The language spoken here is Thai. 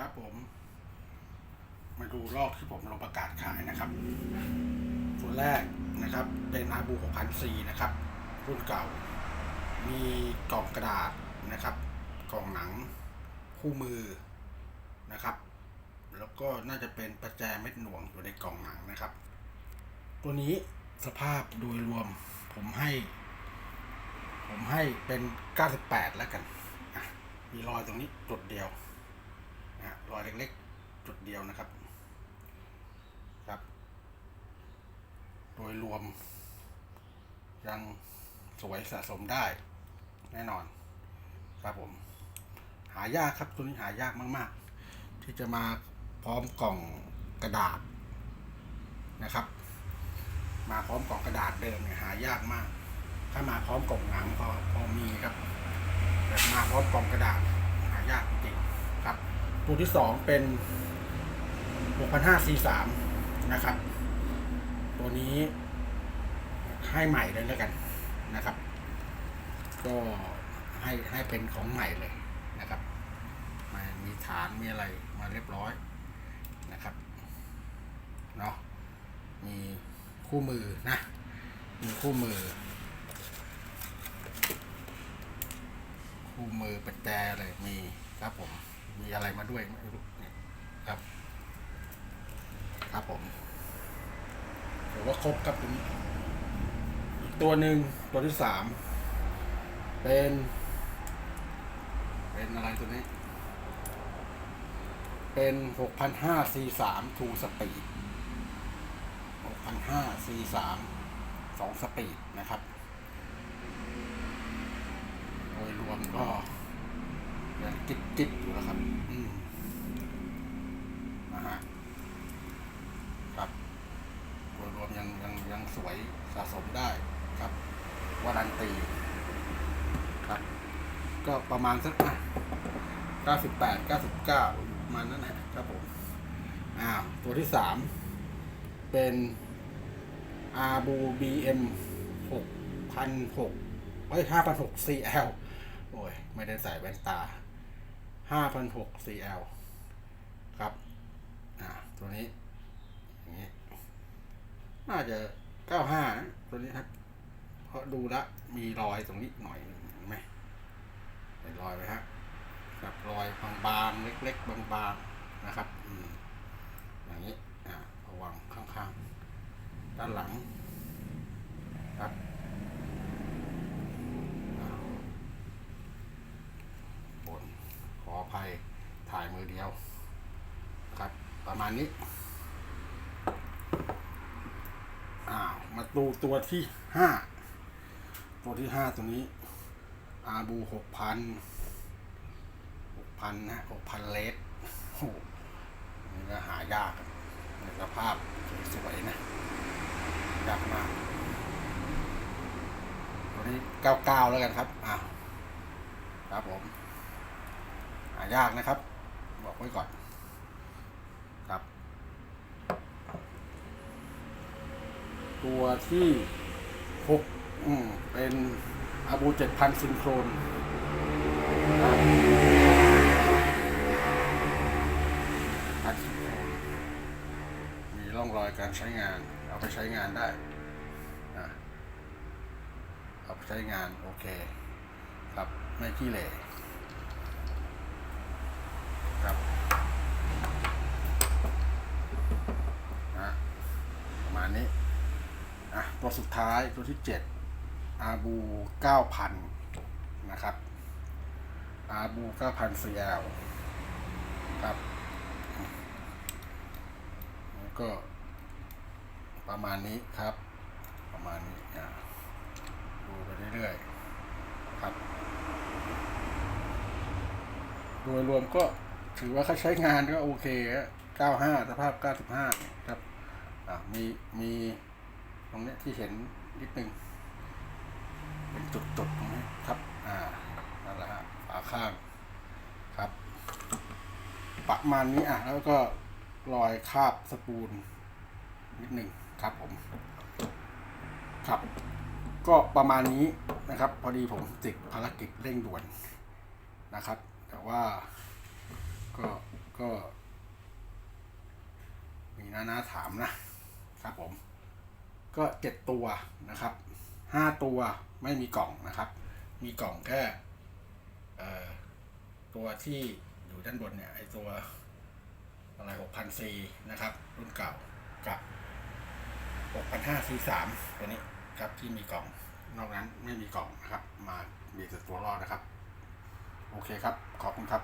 ครับผม มาดูลอกที่ผมลงประกาศขายนะครับ ตัวแรกนะครับเป็นอาบู6004นะครับ รุ่นเก่า มีกล่องกระดาษนะครับ กล่องหนังคู่มือนะครับ แล้วก็น่าจะเป็นประแจเม็ดหน่วงอยู่ในกล่องหนังนะครับ ตัวนี้สภาพโดยรวมผมให้ ผมให้เป็น 98 แล้วกัน มีรอยตรงนี้จุดเดียวนะรอยเล็กๆ จุ ดียวนะครับ ครับ โดยรวม ยังสวยสะสมได้ แน่นอน ครับผม หายากครับตัวนี้หายากมาก ๆ ที่จะมาพร้อมกล่องกระดาษนะครับ มาพร้อมกล่องกระดาษเดิมเนี่ยหายากมาก ถ้ามาพร้อมกล่องหนังก็พอมีครับแต่มาพร้อมกล่องกระดาษหายากจริงครับ ตัวที่สองเป็น 65 C3 นะครับ ตัวนี้ให้ใหม่เลยแล้วกันนะครับ ก็ให้ให้เป็นของใหม่เลยนะครับมามีฐานมีอะไรมาเรียบร้อยนะครับเนาะมีคู่มือนะ มีคู่มือ คู่มือประแจเลยมีครับผมมีอะไรมาด้วยไม่รู้ครับ ครับผมถือว่าครบครับตัวนี้อีกตัวหนึ่งตัวที่สามเป็น เป็นอะไรตัวนี้ เป็นหกพันห้า C สามทูสปีดหกพันห้า C สามสองสปีดนะครับโดยรวมก็ยังจิบจิบอยู่นะครับ อืมนะฮะ ครับ โดยรวมยังยังยังสวย สะสมได้ครับวารันตีครับ ก็ประมาณสักเก้าสิบแปดเก้าสิบเก้าประมาณนั้นนะครับผมอ้าวตัวที่สามเป็นอาบูบีเอ็มหกพันหกเอ้ยห้าพันหก CL โอ้ย ไม่ได้ใส่แว่นตาห้าพันหก CL ครับ อ่า ตัวนี้อย่างนี้น่าจะ เก้าห้าตัวนี้ครับ เพราะดูและมีรอยตรงนี้หน่อยเห็นไหมเห็นรอยไหมฮะกับรอยบางๆเล็ก ๆ บางๆนะครับอืมอย่างนี้อ่าระวังข้างๆ ด้านหลังครับอ่าบนขออภัยถ่ายมือเดียว ครับ ประมาณนี้ อ้าว มาดูตัวที่ห้าตัวที่ห้าตัวนี้อาบูหกพันหกพันนะหกพันเลสโอ้โหนี่ก็หายากในสภาพสวยๆนะยากมากตัวนี้เก้าเก้าแล้วกันครับอ้าวครับผมหายากนะครับ บอกไว้ก่อน ครับ ตัวที่หกอืมเป็นอาบูเจ็ดพันซินโครนนซินโครนมีร่องรอยการใช้งาน เอาไปใช้งานได้อะเอาไปใช้งาน โอเค ครับ ไม่ขี้เหร่ครับนะประมาณนี้ อะ ตัวสุดท้ายตัวที่เจ็ดอาบูเก้าพันนะครับอาบูเก้าพัน CL ครับแล้วก็ประมาณนี้ครับ ประมาณนี้อะดูไปเรื่อยๆครับ โดยรวมก็ถือว่าเขาใช้งานก็โอเคฮะ95สภาพ 95 ครับมีมี รงเนี้ยที่เห็นนิดนึง เป็นจุดๆตรงนี้ครับ อ่า นั่นแหละฮะฝาข้างครับ ประมาณนี้อะ แล้วก็รอยคาบสปูนนิดหนึ่งครับผม ครับ ก็ประมาณนี้นะครับ พอดีผมติดภารกิจเร่งด่วนนะครับ แต่ว่าก็ก็ มีหน้าหน้าถามนะครับผม ก็เจ็ดตัวนะครับห้าตัวไม่มีกล่องนะครับ มีกล่องแค่ตัวที่อยู่ด้านบนเนี่ยไอตัวอะไรหกพันซีนะครับ รุ่นเก่ากับหกพันห้าซีสามตัวนี้ครับที่มีกล่องนอกนั้นไม่มีกล่องนะครับ มามีแต่ตัวรอดนะครับ โอเคครับ ขอบคุณครับ